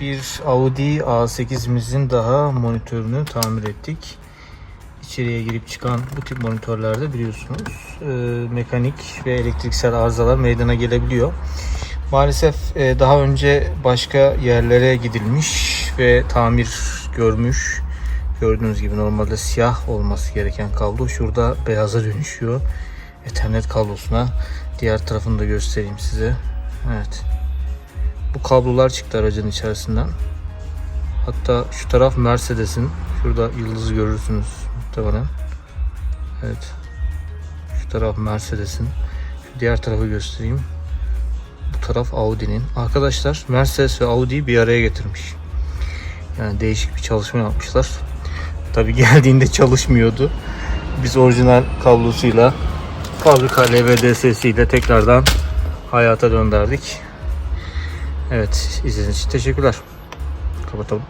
Bir Audi A8'imizin daha monitörünü tamir ettik. İçeriye girip çıkan bu tip monitörlerde biliyorsunuz e, mekanik ve elektriksel arızalar meydana gelebiliyor. Maalesef e, daha önce başka yerlere gidilmiş ve tamir görmüş. Gördüğünüz gibi normalde siyah olması gereken kablo şurada beyaza dönüşüyor. Ethernet kablosuna. Diğer tarafını da göstereyim size. Evet. Bu kablolar çıktı aracın içerisinden. Hatta şu taraf Mercedes'in. Şurada yıldızı görürsünüz muhtemelen. Evet. Şu taraf Mercedes'in. Şu diğer tarafı göstereyim. Bu taraf Audi'nin. Arkadaşlar Mercedes ve Audi bir araya getirmiş. Yani değişik bir çalışma yapmışlar. Tabi geldiğinde çalışmıyordu. Biz orijinal kablosuyla fabrika LVDS'siyle tekrardan hayata döndürdük. Evet izlediğiniz için teşekkürler. Kapatalım.